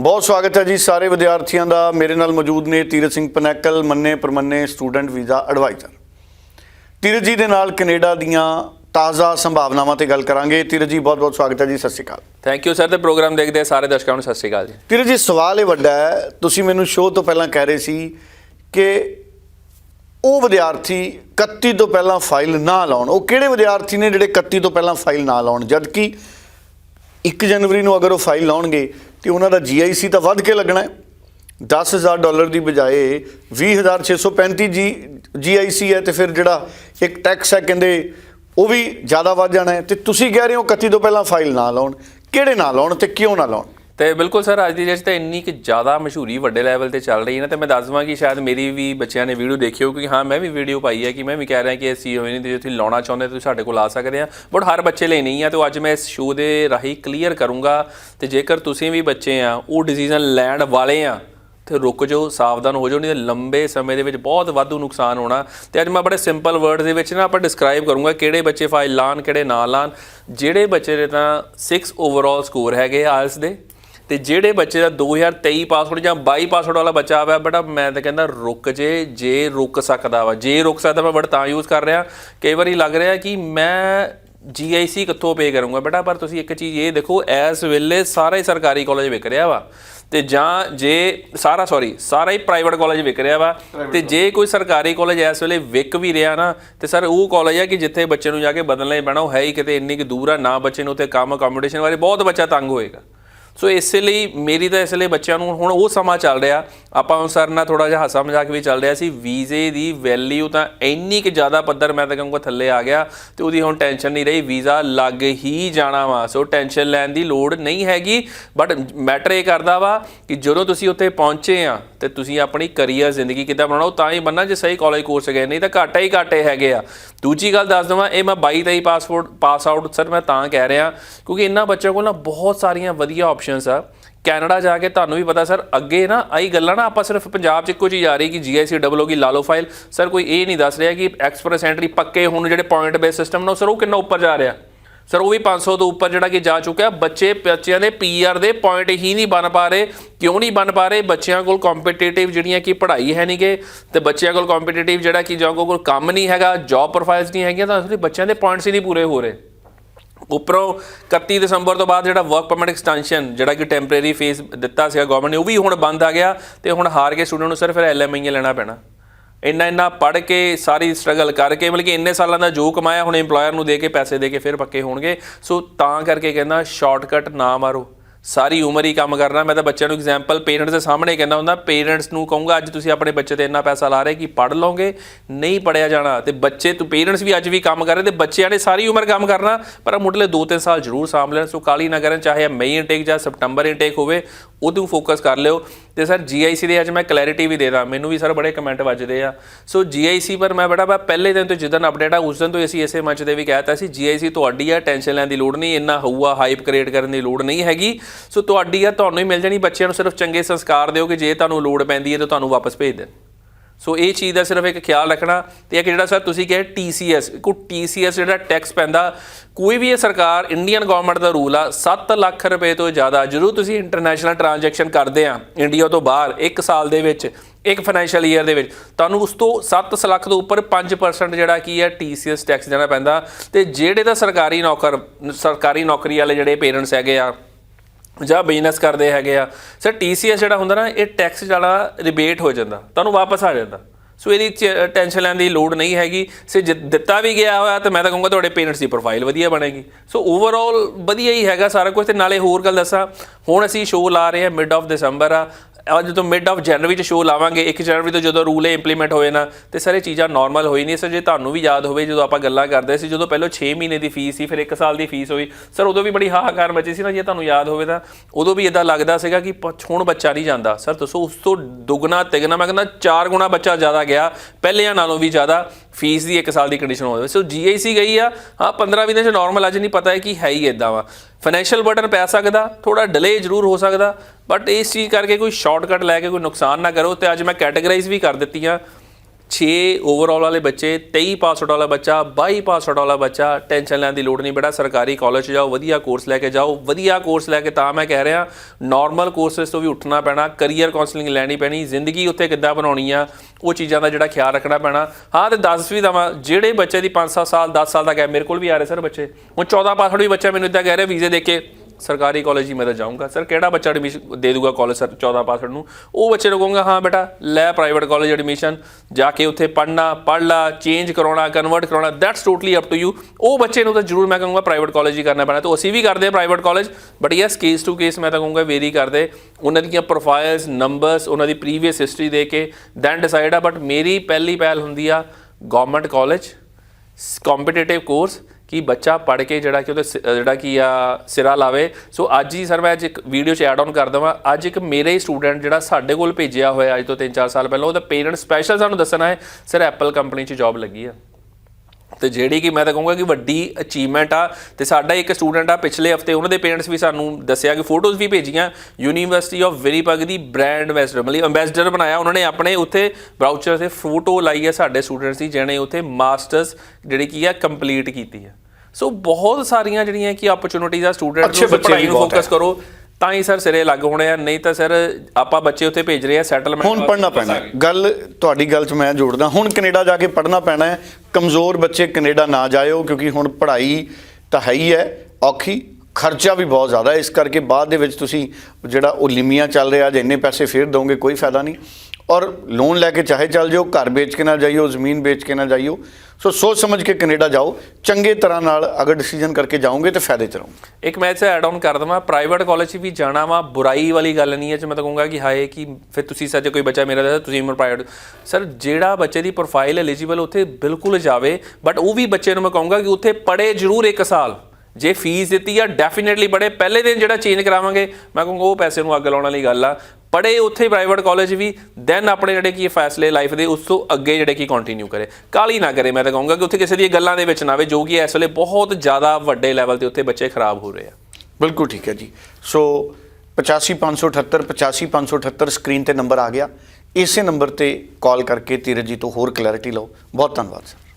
ਬਹੁਤ ਸਵਾਗਤ ਹੈ ਜੀ ਸਾਰੇ ਵਿਦਿਆਰਥੀਆਂ ਦਾ। ਮੇਰੇ ਨਾਲ ਮੌਜੂਦ ਨੇ ਤੀਰਥ ਸਿੰਘ ਪਨੈਕਲ ਮੰਨੇ ਪਰਮੰਨੇ ਸਟੂਡੈਂਟ ਵੀਜ਼ਾ ਐਡਵਾਈਜ਼ਰ। ਤੀਰਥ ਜੀ ਦੇ ਨਾਲ ਕੈਨੇਡਾ ਦੀਆਂ ਤਾਜ਼ਾ ਸੰਭਾਵਨਾਵਾਂ ਤੇ ਗੱਲ ਕਰਾਂਗੇ। ਤੀਰਥ ਜੀ ਬਹੁਤ ਬਹੁਤ ਸਵਾਗਤ ਹੈ ਜੀ। ਸਤਿ ਸ਼੍ਰੀ ਅਕਾਲ। ਥੈਂਕ ਯੂ ਸਰ ਤੇ ਪ੍ਰੋਗਰਾਮ ਦੇਖਦੇ ਸਾਰੇ ਦਰਸ਼ਕਾਂ ਨੂੰ। ਸਤਿ ਸ਼੍ਰੀ ਅਕਾਲ ਜੀ। ਤੀਰਥ ਜੀ ਸਵਾਲ ਇਹ ਵੱਡਾ ਹੈ ਤੁਸੀਂ ਮੈਨੂੰ ਸ਼ੋਅ ਤੋਂ ਪਹਿਲਾਂ ਕਹਿ ਰਹੇ ਸੀ ਕਿ ਉਹ ਵਿਦਿਆਰਥੀ 31 ਤੋਂ ਪਹਿਲਾਂ ਫਾਈਲ ਨਾ ਲਾਉਣ। ਉਹ ਕਿਹੜੇ ਵਿਦਿਆਰਥੀ ਨੇ ਜਿਹੜੇ 31 ਤੋਂ ਪਹਿਲਾਂ ਫਾਈਲ ਨਾ ਲਾਉਣ? ਜਦ ਕਿ 1 ਜਨਵਰੀ ਨੂੰ ਅਗਰ ਉਹ ਫਾਈਲ ਲਾਉਣਗੇ, ਤੇ ਉਹਨਾਂ ਦਾ GIC ਤਾਂ ਵੱਧ ਕੇ ਲੱਗਣਾ ਹੈ। 10000 ਡਾਲਰ ਦੀ ਬਜਾਏ 20635 ਜੀ GIC ਹੈ ਤੇ ਫਿਰ ਜਿਹੜਾ ਇੱਕ ਟੈਕਸ ਹੈ ਕਹਿੰਦੇ, ਉਹ ਵੀ ਜ਼ਿਆਦਾ ਵੱਧ ਜਾਣਾ ਹੈ। ਤੇ ਤੁਸੀਂ ਕਹਿ ਰਹੇ ਹੋ 31 ਤੋਂ ਪਹਿਲਾਂ ਫਾਈਲ ਨਾ ਲਾਉਣ। ਕਿਹੜੇ ਨਾ ਲਾਉਣ ਤੇ ਕਿਉਂ ਨਾ ਲਾਉਣ? ਤੇ ਬਿਲਕੁਲ ਸਰ, ਅੱਜ ਦੀ ਡੇਟ 'ਚ ਤਾਂ ਇੰਨੀ ਕਿ ਜ਼ਿਆਦਾ ਮਸ਼ਹੂਰੀ ਵੱਡੇ ਲੈਵਲ ਤੇ ਚੱਲ ਰਹੀ ਹੈ ਨਾ, ਤੇ ਮੈਂ ਦੱਸ ਦਵਾਂ ਕਿ ਸ਼ਾਇਦ ਮੇਰੀ ਵੀ ਬੱਚਿਆਂ ਨੇ ਵੀਡੀਓ ਦੇਖੀ ਹੋ ਕਿਉਂਕਿ ਹਾਂ, ਮੈਂ ਵੀ ਵੀਡੀਓ ਪਾਈ ਹੈ ਕਿ ਮੈਂ ਵੀ ਕਹਿ ਰਿਹਾ ਕਿ ਅਸੀਂ ਹੋਏ ਨਹੀਂ ਤੇ ਜੇ ਤੁਸੀਂ ਲਾਉਣਾ ਚਾਹੁੰਦੇ, ਤੁਸੀਂ ਸਾਡੇ ਕੋਲ ਆ ਸਕਦੇ ਆ ਬਟ ਹਰ ਬੱਚੇ ਲਈ ਨਹੀਂ ਆ, ਤੇ ਅੱਜ ਮੈਂ ਇਸ ਸ਼ੋਅ ਦੇ ਰਾਹੀਂ ਕਲੀਅਰ ਕਰੂੰਗਾ, ਤੇ ਜੇਕਰ ਤੁਸੀਂ ਵੀ ਬੱਚੇ ਆ, ਉਹ ਡਿਸੀਜਨ ਲੈਣ ਵਾਲੇ ਆ, ਤੇ ਰੁਕ ਜਾਓ, ਸਾਵਧਾਨ ਹੋ ਜਾਓ, ਨਹੀਂ ਤੇ ਲੰਬੇ ਸਮੇਂ ਦੇ ਵਿੱਚ ਬਹੁਤ ਵਾਧੂ ਨੁਕਸਾਨ ਹੋਣਾ। ਤੇ ਅੱਜ ਮੈਂ ਬੜੇ ਸਿੰਪਲ ਵਰਡਸ ਦੇ ਵਿੱਚ ਨਾ ਆਪਾਂ ਡਿਸਕ੍ਰਾਈਬ ਕਰੂੰਗਾ ਕਿਹੜੇ ਬੱਚੇ ਫਾਈਲ ਲਾਣ ਕਿਹੜੇ ਨਾ ਲਾਣ ਜਿਹੜੇ ਬੱਚੇ ਦੇ ਤਾਂ 6 ਓਵਰਆਲ ਸਕੋਰ ਹੈਗੇ ਆਇਲਸ ਦੇ ਤੇ ਜਿਹੜੇ ਬੱਚੇ ਦਾ 2023 ਪਾਸਵਰਡ ਜਾਂ 22 ਪਾਸਵਰਡ ਵਾਲਾ ਬੱਚਾ ਆਇਆ ਬੇਟਾ ਮੈਂ ਤਾਂ ਕਹਿੰਦਾ ਰੁਕ ਜੇ ਜੇ ਰੁਕ ਸਕਦਾ ਵਾ। ਜੇ ਰੁਕ ਸਕਦਾ ਮੈਂ ਬੜਾ ਤਾਂ ਯੂਜ਼ ਕਰ ਰਿਹਾ। ਕਈ ਵਾਰੀ ਲੱਗ ਰਿਹਾ ਕਿ ਮੈਂ GIC ਕਿੱਥੋਂ ਪੇ ਕਰੂੰਗਾ? ਬੇਟਾ ਪਰ ਤੁਸੀਂ ਇੱਕ ਚੀਜ਼ ਇਹ ਦੇਖੋ ਇਸ ਵੇਲੇ ਸਾਰਾ ਹੀ ਸਰਕਾਰੀ ਕਾਲਜ ਵਿਕ ਰਿਹਾ ਵਾ। ਤੇ ਜਾਂ ਜੇ ਸਾਰਾ ਸੌਰੀ ਸਾਰਾ ਹੀ ਪ੍ਰਾਈਵੇਟ ਕਾਲਜ ਵਿਕ ਰਿਹਾ ਵਾ। ਤੇ ਜੇ ਕੋਈ ਸਰਕਾਰੀ ਕਾਲਜ ਇਸ ਵੇਲੇ ਵਿਕ ਵੀ ਰਿਹਾ ਨਾ ਤੇ ਸਰ ਉਹ ਕਾਲਜ ਹੈ ਕਿ ਜਿੱਥੇ ਬੱਚੇ ਨੂੰ ਜਾ ਕੇ ਬਦਲਣਾ ਹੀ ਪੈਣਾ ਉਹ ਹੈ ਹੀ ਕਿਤੇ ਇੰਨੀ ਕਿ ਦੂਰ ਆ ਨਾ ਬੱਚੇ ਨੂੰ ਉੱਥੇ ਕੰਮ ਅਕੋਮੋਡੇਸ਼ਨ ਬਾਰੇ ਬਹੁਤ ਬੱਚਾ ਤੰਗ ਹੋਏਗਾ। ਸੋ ਇਸੇ ਲਈ ਮੇਰੀ ਤਾਂ ਇਸ ਲਈ ਬੱਚਿਆਂ ਨੂੰ ਹੁਣ ਉਹ ਸਮਾਂ ਚੱਲ ਰਿਹਾ। ਆਪਾਂ ਹੁਣ ਸਰ ਨਾਲ ਥੋੜਾ ਜਿਹਾ ਹਾਸਾ ਮਜ਼ਾਕ ਵੀ ਚੱਲ ਰਿਹਾ ਸੀ। ਵੀਜ਼ੇ ਦੀ ਵੈਲਿਊ ਤਾਂ ਇੰਨੀ ਕਿ ਜ਼ਿਆਦਾ ਪੱਧਰ ਮੈਂ ਤਾਂ ਕਹੂੰਗਾ ਥੱਲੇ ਆ ਗਿਆ ਤੇ ਉਹਦੀ ਹੁਣ ਟੈਨਸ਼ਨ ਨਹੀਂ ਰਹੀ। ਵੀਜ਼ਾ ਲੱਗ ਹੀ ਜਾਣਾ ਵਾ। ਸੋ ਟੈਨਸ਼ਨ ਲੈਣ ਦੀ ਲੋੜ ਨਹੀਂ ਹੈਗੀ। ਬਟ ਮੈਟਰ ਇਹ ਕਰਦਾ ਵਾ ਕਿ ਜਦੋਂ ਤੁਸੀਂ ਉੱਥੇ ਪਹੁੰਚੇ ਆ ਤੇ ਤੁਸੀਂ ਆਪਣੀ ਕਰੀਅਰ ਜ਼ਿੰਦਗੀ ਕਿੱਦਾਂ ਬਣਾਉਣਾ, ਉਹ ਤਾਂ ਹੀ ਬੰਨਾ ਜੇ ਸਹੀ ਕਾਲਜ ਕੋਰਸ ਗਏ, ਨਹੀਂ ਤਾਂ ਘਾਟਾ ਹੀ ਘਾਟੇ ਹੈਗੇ ਆ। ਦੂਜੀ ਗੱਲ ਦੱਸ ਦਵਾਂ, ਇਹ ਮੈਂ 22 23 ਪਾਸਪੋਰਟ ਪਾਸ ਆਊਟ ਸਰ ਮੈਂ ਤਾਂ ਕਹਿ ਰਿਹਾ। ਕਿਉਂਕਿ ਇਹਨਾਂ ਬੱਚਿਆਂ ਕੋਲ ਨਾ ਬਹੁਤ ਸਾਰੀਆਂ ਵਧੀਆ ਆਪਸ਼ਨਸ ਆ। ਕੈਨੇਡਾ ਜਾ ਕੇ ਤੁਹਾਨੂੰ ਵੀ ਪਤਾ ਸਰ, ਅੱਗੇ ਨਾ ਆਈ ਗੱਲਾਂ ਨਾ ਆਪਾਂ ਸਿਰਫ ਪੰਜਾਬ 'ਚ ਇੱਕੋ ਚੀਜ਼ ਆ ਰਹੀ ਕਿ ਜੀਆਈਸੀ ਡਬਲ ਹੋ ਗਈ ਲਾ ਲਓ ਫਾਈਲ ਸਰ, ਕੋਈ ਇਹ ਨਹੀਂ ਦੱਸ ਰਿਹਾ ਕਿ ਐਕਸਪ੍ਰੈਸ ਐਂਟਰੀ ਪੱਕੇ ਹੁਣ ਜਿਹੜੇ ਪੁਆਇੰਟ ਬੇਸ ਸਿਸਟਮ ਨਾਲ ਸਰ ਉਹ ਕਿੰਨਾ ਉੱਪਰ ਜਾ ਰਿਹਾ। ਸਰ, ਉਹ ਵੀ 500 ਤੋਂ ਉੱਪਰ ਜਿਹੜਾ ਕਿ ਜਾ ਚੁੱਕਿਆ। ਬੱਚੇ, ਬੱਚਿਆਂ ਦੇ ਪੀਆਰ ਦੇ ਪੁਆਇੰਟ ਹੀ ਨਹੀਂ ਬਣ ਪਾ ਰਹੇ। ਕਿਉਂ ਨਹੀਂ ਬਣ ਪਾ ਰਹੇ? ਬੱਚਿਆਂ ਕੋਲ ਕੰਪੀਟੀਟਿਵ ਜਿਹੜੀਆਂ ਕਿ ਪੜ੍ਹਾਈ ਹੈ ਨਹੀਂਗੇ ਤੇ ਬੱਚਿਆਂ ਕੋਲ ਕੰਪੀਟੀਟਿਵ ਜਿਹੜਾ ਕਿ ਜਾਂ ਕੋਲ ਕੰਮ ਨਹੀਂ ਹੈਗਾ ਜੌਬ ਪ੍ਰੋਫਾਈਲਸ ਨਹੀਂ ਹੈਗੀਆਂ, ਤਾਂ ਅਸਲੀ ਬੱਚਿਆਂ ਦੇ ਪੁਆਇੰਟਸ ਹੀ ਨਹੀਂ ਪੂਰੇ ਹੋ ਰਹੇ। ਉੱਪਰੋਂ 31 ਦਸੰਬਰ ਤੋਂ ਬਾਅਦ ਜਿਹੜਾ ਵਰਕ ਪਰਮਿਟ ਐਕਸਟੈਂਸ਼ਨ ਜਿਹੜਾ ਕਿ ਟੈਂਪਰੇਰੀ ਫੇਸ ਦਿੱਤਾ ਸੀਗਾ ਗਵਰਨਮੈਂਟ ਨੇ, ਉਹ ਵੀ ਹੁਣ ਬੰਦ ਆ ਗਿਆ ਤੇ ਹੁਣ ਹਾਰ ਕੇ ਸਟੂਡੈਂਟ ਨੂੰ ਸਿਰਫ ਐਲਐਮਆਈ ਲੈਣਾ ਪੈਣਾ। ਇੰਨਾ ਇੰਨਾ ਪੜ੍ਹ ਕੇ ਸਾਰੀ ਸਟਰਗਲ ਕਰਕੇ ਮਤਲਬ ਕਿ ਇੰਨੇ ਸਾਲਾਂ ਦਾ ਜੋ ਕਮਾਇਆ ਹੁਣ EMPLOYER ਨੂੰ ਦੇ ਕੇ ਪੈਸੇ ਦੇ ਕੇ ਫਿਰ ਪੱਕੇ ਹੋਣਗੇ। ਸੋ ਤਾਂ ਕਰਕੇ ਕਹਿੰਦਾ ਸ਼ਾਰਟਕਟ ਨਾ ਮਾਰੋ। ਸਾਰੀ ਉਮਰ ਹੀ ਕੰਮ ਕਰਨਾ। ਮੈਂ ਤਾਂ ਬੱਚਿਆਂ ਨੂੰ ਐਗਜ਼ਾਮਪਲ ਪੇਰੈਂਟਸ ਦੇ ਸਾਹਮਣੇ ਕਹਿੰਦਾ ਹੁੰਦਾ ਪੇਰੈਂਟਸ ਨੂੰ ਕਹੂੰਗਾ, ਅੱਜ ਤੁਸੀਂ ਆਪਣੇ ਬੱਚੇ ਤੇ ਇੰਨਾ ਪੈਸਾ ਲਾ ਰਹੇ ਕਿ ਪੜ੍ਹ ਲਓਗੇ, ਨਹੀਂ ਪੜਿਆ ਜਾਣਾ। ਤੇ ਬੱਚੇ ਤੂੰ ਪੇਰੈਂਟਸ ਵੀ ਅੱਜ ਵੀ ਕੰਮ ਕਰ ਰਹੇ ਤੇ ਬੱਚਿਆਂ ਨੇ ਸਾਰੀ ਉਮਰ ਕੰਮ ਕਰਨਾ, ਪਰ ਮੁੱਢਲੇ 2-3 ਸਾਲ ਜ਼ਰੂਰ ਸਾਂਭ ਲੈਣ। ਸੋ ਕਾਲੀ ਨਾ ਕਰਨ ਚਾਹੇ ਮਈ ਇਨਟੇਕ ਜਾਂ ਸਪਟੰਬਰ ਇਨਟੇਕ ਹੋਵੇ ਉਹਨੂੰ ਫੋਕਸ ਕਰ ਲਿਓ। ਤੇ ਸਰ GIC ਦੇ ਅੱਜ ਮੈਂ ਕਲੈਰਿਟੀ ਵੀ ਦੇ ਦਾਂ। ਮੈਨੂੰ ਵੀ ਸਰ ਬੜੇ ਕਮੈਂਟ ਵੱਜਦੇ ਆ। ਸੋ GIC ਪਰ ਮੈਂ ਬੜਾ ਪਹਿਲੇ ਦਿਨ ਤੋਂ ਜਿੱਦਨ ਅਪਡੇਟ ਆ, ਉਸ ਦਿਨ ਤੋਂ ਅਸੀਂ ਇਸੇ ਮੰਚ ਦੇ ਵੀ ਕਹਿਤਾ ਸੀ GIC ਤੁਹਾਡੀ ਆ ਟੈਨਸ਼ਨ ਲੈਣ ਦੀ ਲੋੜ ਨਹੀਂ, ਇੰਨਾ ਹੋਊਗਾ ਹਾਈਪ ਕ੍ਰੀਏਟ ਕਰਨ ਦੀ ਲੋੜ ਨਹੀਂ ਹੈਗੀ। ਸੋ ਤੁਹਾਡੀ ਆ, ਤੁਹਾਨੂੰ ਹੀ ਮਿਲ ਜਾਣੀ, ਬੱਚਿਆਂ ਨੂੰ ਸਿਰਫ ਚੰਗੇ ਸੰਸਕਾਰ ਦਿਓ ਕਿ ਜੇ ਤੁਹਾਨੂੰ ਲੋੜ ਪੈਂਦੀ ਹੈ ਤਾਂ ਤੁਹਾਨੂੰ ਵਾਪਸ ਭੇਜ ਦੇਣ। ਸੋ ਇਹ ਚੀਜ਼ ਦਾ ਸਿਰਫ ਇੱਕ ਖਿਆਲ ਰੱਖਣਾ ਤੇ ਇੱਕ ਜਿਹੜਾ ਸਰ ਤੁਸੀਂ ਕਿਹਾ TCS ਕੋ TCS ਜਿਹੜਾ ਟੈਕਸ ਪੈਂਦਾ, ਕੋਈ ਵੀ ਇਹ ਸਰਕਾਰ ਇੰਡੀਅਨ ਗਵਰਨਮੈਂਟ ਦਾ ਰੂਲ ਆ 7 ਲੱਖ ਰੁਪਏ ਤੋਂ ਜ਼ਿਆਦਾ, ਜਦੋਂ ਤੁਸੀਂ ਇੰਟਰਨੈਸ਼ਨਲ ਟ੍ਰਾਂਜੈਕਸ਼ਨ ਕਰਦੇ ਆ ਇੰਡੀਆ ਤੋਂ ਬਾਹਰ 1 ਸਾਲ ਦੇ ਵਿੱਚ, ਇੱਕ ਫਾਈਨੈਂਸ਼ੀਅਲ ਈਅਰ ਦੇ ਵਿੱਚ, ਤੁਹਾਨੂੰ ਉਸ ਤੋਂ 7 ਲੱਖ ਤੋਂ ਉੱਪਰ 5% ਜਿਹੜਾ ਕੀ ਹੈ TCS ਟੈਕਸ ਦੇਣਾ ਪੈਂਦਾ ਤੇ ਜਿਹੜੇ ਤਾਂ ਸਰਕਾਰੀ ਨੌਕਰ, ਸਰਕਾਰੀ ਨੌਕਰੀ ਵਾਲੇ ਜਿਹੜੇ ਪੇਰੈਂਟਸ ਹੈਗੇ ਆ ਜਾਂ ਬਿਜ਼ਨਸ ਕਰਦੇ ਹੈਗੇ ਆ ਸਰ TCS ਜਿਹੜਾ ਹੁੰਦਾ ਨਾ, ਇਹ ਟੈਕਸ ਜਿਹੜਾ ਰਿਬੇਟ ਹੋ ਜਾਂਦਾ, ਤੁਹਾਨੂੰ ਵਾਪਸ ਆ ਜਾਂਦਾ। ਸੋ ਇਹਦੀ ਟੈਨਸ਼ਨ ਲੈਣ ਦੀ ਲੋੜ ਨਹੀਂ ਹੈਗੀ। ਸੇ ਜੇ ਦਿੱਤਾ ਵੀ ਗਿਆ ਹੋਇਆ, ਤਾਂ ਮੈਂ ਤਾਂ ਕਹੂੰਗਾ ਤੁਹਾਡੇ ਪੇਰੈਂਟਸ ਦੀ ਪ੍ਰੋਫਾਈਲ ਵਧੀਆ ਬਣੇਗੀ। ਸੋ ਓਵਰਆਲ ਵਧੀਆ ਹੀ ਹੈਗਾ ਸਾਰਾ ਕੁਝ ਤੇ ਨਾਲੇ ਹੋਰ ਗੱਲ ਦੱਸਾਂ, ਹੁਣ ਅਸੀਂ ਸ਼ੋਅ ਲਾ ਰਹੇ ਹਾਂ ਮਿਡ ਆਫ ਦਸੰਬਰ ਆ ਜਦੋਂ ਮਿਡ ਆਫ ਜਨਵਰੀ ਚ ਸ਼ੋਅ ਲਾਵਾਂਗੇ 1 ਜਨਵਰੀ ਤੋਂ ਜਦੋਂ ਰੂਲ ਇੰਪਲੀਮੈਂਟ ਹੋਏ ਨਾ, ਤੇ ਸਾਰੇ ਚੀਜ਼ਾਂ ਨਾਰਮਲ ਹੋਈ ਨਹੀਂ। ਸਰ, ਜੇ ਤੁਹਾਨੂੰ ਵੀ ਯਾਦ ਹੋਵੇ, ਜਦੋਂ ਆਪਾਂ ਗੱਲਾਂ ਕਰਦੇ ਸੀ, ਜਦੋਂ ਪਹਿਲਾਂ 6 ਮਹੀਨੇ ਦੀ ਫੀਸ ਸੀ, ਫਿਰ 1 ਸਾਲ ਦੀ ਫੀਸ ਹੋਈ। ਸਰ, ਉਦੋਂ ਵੀ ਬੜੀ ਹਾਹਾਕਾਰ ਮਚੀ ਸੀ ਨਾ, ਜੇ ਤੁਹਾਨੂੰ ਯਾਦ ਹੋਵੇ ਤਾਂ। ਉਦੋਂ ਵੀ ਇਦਾਂ ਲੱਗਦਾ ਸੀਗਾ ਕਿ ਪ- ਹੁਣ ਬੱਚਾ ਨਹੀਂ ਜਾਂਦਾ। ਸਰ, ਦੱਸੋ, ਉਸ ਤੋਂ ਦੁੱਗਣਾ ਤਿਗਣਾ, ਮੈਂ ਕਹਿੰਦਾ ਚਾਰ ਗੁਣਾ ਬੱਚਾ ਜ਼ਿਆਦਾ ਗਿਆ, ਪਹਿਲਿਆਂ ਨਾਲੋਂ ਵੀ ਜ਼ਿਆਦਾ। ਫੀਸ ਦੀ 1 ਸਾਲ ਦੀ ਕੰਡੀਸ਼ਨ ਹੋ ਜਾਵੇ ਸੋ GIC ਗਈ ਆ, ਹਾਂ 15 20 ਦਿਨ ਚ ਨਾਰਮਲ ਅੱਜ ਨਹੀਂ ਪਤਾ ਹੈ ਕਿ ਹੈ ਹੀ ਇਦਾਂ ਵਾ। ਫਾਈਨੈਂਸ਼ੀਅਲ ਬਰਡਨ ਪੈ ਸਕਦਾ ਥੋੜਾ ਡਿਲੇ ਜ਼ਰੂਰ ਹੋ ਸਕਦਾ ਬਟ ਇਸ ਚੀਜ਼ ਕਰਕੇ ਕੋਈ ਸ਼ਾਰਟਕਟ ਲੈ ਕੇ ਕੋਈ ਨੁਕਸਾਨ ਨਾ ਕਰੋ ਤੇ ਅੱਜ ਮੈਂ ਕੈਟਾਗਰਾਈਜ਼ ਵੀ ਕਰ ਦਿੱਤੀਆਂ। 6 ਓਵਰਆਲ ਵਾਲੇ ਬੱਚੇ 23 ਪਾਸ ਆਊਟ ਵਾਲਾ ਬੱਚਾ 22 ਪਾਸ ਆਊਟ ਵਾਲਾ ਬੱਚਾ ਟੈਨਸ਼ਨ ਲੈਣ ਦੀ ਲੋੜ ਨਹੀਂ ਬੇਟਾ, ਸਰਕਾਰੀ ਕਾਲਜ 'ਚ ਜਾਓ, ਵਧੀਆ ਕੋਰਸ ਲੈ ਕੇ ਜਾਓ। ਵਧੀਆ ਕੋਰਸ ਲੈ ਕੇ ਤਾਂ ਮੈਂ ਕਹਿ ਰਿਹਾ ਨਾਰਮਲ ਕੋਰਸਸ ਤੋਂ ਵੀ ਉੱਠਣਾ ਪੈਣਾ ਕੈਰੀਅਰ ਕਾਉਂਸਲਿੰਗ ਲੈਣੀ ਪੈਣੀ, ਜ਼ਿੰਦਗੀ ਉੱਥੇ ਕਿੱਦਾਂ ਬਣਾਉਣੀ ਆ, ਉਹ ਚੀਜ਼ਾਂ ਦਾ ਜਿਹੜਾ ਖਿਆਲ ਰੱਖਣਾ ਪੈਣਾ। ਹਾਂ, ਤੇ 10 ਵੀ ਦਵਾਂ, ਜਿਹੜੇ ਬੱਚੇ ਦੀ 5-7 ਸਾਲ 10 ਸਾਲ ਦਾ ਗੈਪ ਮੇਰੇ ਕੋਲ ਵੀ ਆ ਰਹੇ ਸਰ ਬੱਚੇ। ਹੁਣ 14 ਪਾਸ ਆਊਟ ਵੀ ਬੱਚਾ ਮੈਨੂੰ ਇਦਾਂ ਕਹਿ ਰਿਹਾ, ਵੀਜ਼ੇ ਦੇ ਕੇ। ਸਰਕਾਰੀ ਕਾਲਜ ਹੀ ਮੈਂ ਤਾਂ ਜਾਊਂਗਾ। ਸਰ ਕਿਹੜਾ ਬੱਚਾ ਐਡਮਿਸ਼ਨ ਦੇ ਦੂਗਾ ਕਾਲਜ ਸਰ 14 ਪਾਸ ਨੂੰ? ਉਹ ਬੱਚੇ ਨੂੰ ਕਹੂੰਗਾ, ਹਾਂ ਬੇਟਾ, ਲੈ ਪ੍ਰਾਈਵੇਟ ਕਾਲਜ ਐਡਮਿਸ਼ਨ ਜਾ ਕੇ ਉੱਥੇ ਪੜ੍ਹਨਾ, ਪੜ੍ਹ ਲਾ ਚੇਂਜ ਕਰਾਉਣਾ ਕਨਵਰਟ ਕਰਾਉਣਾ that's totally up to you ਉਹ ਬੱਚੇ ਨੂੰ ਤਾਂ ਜ਼ਰੂਰ ਮੈਂ ਕਹੂੰਗਾ ਪ੍ਰਾਈਵੇਟ ਕਾਲਜ ਹੀ ਕਰਨਾ ਪੈਣਾ। ਤਾਂ ਅਸੀਂ ਵੀ ਕਰਦੇ ਹਾਂ private college but yes case to case ਮੈਂ ਤਾਂ ਕਹੂੰਗਾ ਵੇਰੀ ਕਰਦੇ। ਉਹਨਾਂ ਦੀਆਂ ਪ੍ਰੋਫਾਈਲਸ ਨੰਬਰਸ ਉਹਨਾਂ ਦੀ ਪ੍ਰੀਵੀਅਸ ਹਿਸਟਰੀ ਦੇ ਕੇ ਦੈਨ ਡਿਸਾਈਡ ਆ। ਬਟ ਮੇਰੀ ਪਹਿਲੀ ਪਹਿਲ ਹੁੰਦੀ ਆ ਗਵਰਨਮੈਂਟ ਕਾਲਜ ਕੰਪੀਟੀਟਿਵ ਕੋਰਸ ਕਿ ਬੱਚਾ ਪੜ੍ਹ ਕੇ ਜਿਹੜਾ ਕਿ ਉਹਦੇ ਸ- ਜਿਹੜਾ ਕੀ ਆ, ਸਿਰਾ ਲਾਵੇ। ਸੋ ਅੱਜ ਹੀ ਸਰ ਮੈਂ ਅੱਜ ਇੱਕ ਵੀਡੀਓ 'ਚ ਐਡ ਆਨ ਕਰ ਦਵਾਂ। ਅੱਜ ਇੱਕ ਮੇਰੇ ਹੀ ਸਟੂਡੈਂਟ ਜਿਹੜਾ ਸਾਡੇ ਕੋਲ ਭੇਜਿਆ ਹੋਇਆ ਅੱਜ ਤੋਂ 3-4 ਸਾਲ ਪਹਿਲਾਂ, ਉਹਦਾ ਪੇਰੈਂਟ ਸਪੈਸ਼ਲ ਸਾਨੂੰ ਦੱਸਣਾ ਹੈ। ਸਰ ਐਪਲ ਕੰਪਨੀ 'ਚ ਜੌਬ ਲੱਗੀ ਆ। ਤੇ ਜਿਹੜੀ ਕਿ ਮੈਂ ਤਾਂ ਕਹੂੰਗਾ ਕਿ ਵੱਡੀ ਅਚੀਵਮੈਂਟ ਆ ਤੇ ਸਾਡਾ ਇੱਕ ਸਟੂਡੈਂਟ ਆ ਪਿਛਲੇ ਹਫ਼ਤੇ ਉਹਨਾਂ ਦੇ ਪੇਰੈਂਟਸ ਵੀ ਸਾਨੂੰ ਦੱਸਿਆ ਕਿ ਫੋਟੋਜ਼ ਵੀ ਭੇਜੀਆਂ ਯੂਨੀਵਰਸਿਟੀ ਆਫ ਵਿਨੀਪਗ ਦੀ ਬ੍ਰਾਂਡ ਐਂਬੈਸਡਰ ਮਤਲਬ ਐਂਬੈਸਡਰ ਬਣਾਇਆ ਉਹਨਾਂ ਨੇ ਆਪਣੇ ਉੱਥੇ ਬਰਾਊਚਰ ਤੇ ਫੋਟੋ ਲਾਈ ਹੈ ਸਾਡੇ ਸਟੂਡੈਂਟਸ ਦੀ ਜਿਹਨੇ ਉੱਥੇ ਮਾਸਟਰਸ ਜਿਹੜੀ ਕੀ ਆ ਕੰਪਲੀਟ ਕੀਤੀ ਹੈ ਸੋ ਬਹੁਤ ਸਾਰੀਆਂ ਜਿਹੜੀਆਂ ਕਿ ਆਪਰਚੁਨਿਟੀਜ਼ ਆ ਸਟੂਡੈਂਟ ਨੂੰ ਪੜ੍ਹਾਈ ਨੂੰ ਫੋਕਸ ਕਰੋ ਤਾਂ ਹੀ ਸਰ ਸਿਰੇ ਲੱਗ ਹੋਣੇ ਆ ਨਹੀਂ ਤਾਂ ਸਰ ਆਪਾਂ ਬੱਚੇ ਉੱਥੇ ਭੇਜ ਰਹੇ ਆ ਸੈਟਲਮੈਂਟ ਹੁਣ ਪੜ੍ਹਨਾ ਪੈਣਾ। ਗੱਲ ਤੁਹਾਡੀ ਗੱਲ 'ਚ ਮੈਂ ਜੋੜਦਾ ਹੁਣ ਕੈਨੇਡਾ ਜਾ ਕੇ ਪੜ੍ਹਨਾ ਪੈਣਾ ਹੈ ਕਮਜ਼ੋਰ ਬੱਚੇ ਕੈਨੇਡਾ ਨਾ ਜਾਇਓ, ਕਿਉਂਕਿ ਹੁਣ ਪੜ੍ਹਾਈ ਤਾਂ ਹੈ ਹੀ ਹੈ, ਔਖੀ, ਖਰਚਾ ਵੀ ਬਹੁਤ ਜ਼ਿਆਦਾ ਇਸ ਕਰਕੇ ਬਾਅਦ ਦੇ ਵਿੱਚ ਤੁਸੀਂ ਜਿਹੜਾ ਉਹ ਲਿਮੀਆਂ ਚੱਲ ਰਿਹਾ, ਜੇ ਇੰਨੇ ਪੈਸੇ ਫੇਰ ਦੋਗੇ, ਕੋਈ ਫਾਇਦਾ ਨਹੀਂ। ਔਰ ਲੋਨ ਲੈ ਕੇ ਚਾਹੇ ਚੱਲ ਜਾਓ, ਘਰ ਵੇਚ ਕੇ ਨਾ ਜਾਈਓ, ਜ਼ਮੀਨ ਵੇਚ ਕੇ ਨਾ ਜਾਈਓ। ਸੋ ਸੋਚ ਸਮਝ ਕੇ ਕੈਨੇਡਾ ਜਾਓ, ਚੰਗੇ ਤਰ੍ਹਾਂ ਨਾਲ ਅਗਰ ਡਿਸੀਜਨ ਕਰਕੇ ਜਾਓਗੇ ਤਾਂ ਫਾਇਦੇ ਚ ਰਹੋਗੇ। ਇੱਕ ਮੈਂ ਇੱਥੇ ਐਡ ਆਨ ਕਰ ਦਵਾਂ ਪ੍ਰਾਈਵੇਟ ਕਾਲਜ 'ਚ ਵੀ ਜਾਣਾ ਵਾ, ਬੁਰਾਈ ਵਾਲੀ ਗੱਲ ਨਹੀਂ ਹੈ, ਜੇ ਮੈਂ ਤਾਂ ਕਹੂੰਗਾ ਕਿ ਹਾਏ, ਕਿ ਫਿਰ ਤੁਸੀਂ ਸੱਚ ਕੋਈ ਬੱਚਾ ਮੇਰਾ ਦਾ ਤੁਸੀਂ ਮਰ ਪ੍ਰਾਈਵੇਟ ਸਰ ਜਿਹੜਾ ਬੱਚੇ ਦੀ ਪ੍ਰੋਫਾਈਲ ਐਲੀਜੀਬਲ ਉੱਥੇ ਬਿਲਕੁਲ ਜਾਵੇ ਬਟ ਉਹ ਵੀ ਬੱਚੇ ਨੂੰ ਮੈਂ ਕਹੂੰਗਾ ਕਿ ਉੱਥੇ ਪੜੇ ਜ਼ਰੂਰ ਇੱਕ ਸਾਲ। ਜੇ ਫੀਸ ਦਿੱਤੀ ਆ ਡੈਫੀਨਿਟਲੀ ਪੜੇ ਪਹਿਲੇ ਦਿਨ ਜਿਹੜਾ ਚੇਂਜ ਕਰਾਵਾਂਗੇ, ਮੈਂ ਕਹੂੰਗਾ ਉਹ ਪੈਸੇ ਨੂੰ ਅੱਗ ਲਾਉਣ ਵਾਲੀ ਗੱਲ ਆ। ਪੜੇ ਉੱਥੇ ਪ੍ਰਾਈਵੇਟ ਕਾਲਜ ਵੀ ਦੈਨ ਆਪਣੇ ਜਿਹੜੇ ਕੀ ਫੈਸਲੇ ਲਾਈਫ ਦੇ, ਉਸ ਤੋਂ ਅੱਗੇ ਜਿਹੜੇ ਕੀ ਕੰਟੀਨਿਊ ਕਰੇ। ਕਾਲੀ ਨਾ ਕਰੇ, ਮੈਂ ਤਾਂ ਕਹੂੰਗਾ ਕਿ ਉੱਥੇ ਕਿਸੇ ਦੀਆਂ ਗੱਲਾਂ ਦੇ ਵਿੱਚ ਨਾ ਆਵੇ, ਜੋ ਕਿ ਇਸ ਵੇਲੇ ਬਹੁਤ ਜ਼ਿਆਦਾ ਵੱਡੇ ਲੈਵਲ ਤੇ ਉੱਥੇ ਬੱਚੇ ਖਰਾਬ ਹੋ ਰਹੇ ਆ। ਬਿਲਕੁਲ ਠੀਕ ਹੈ ਜੀ। ਸੋ 85578 85578 ਸਕਰੀਨ ਤੇ ਨੰਬਰ ਆ ਗਿਆ। ਇਸੇ ਨੰਬਰ ਤੇ ਕਾਲ ਕਰਕੇ ਧੀਰਜ ਜੀ ਤੋਂ ਹੋਰ ਕਲੈਰਿਟੀ ਲਓ। ਬਹੁਤ ਧੰਨਵਾਦ ਸਰ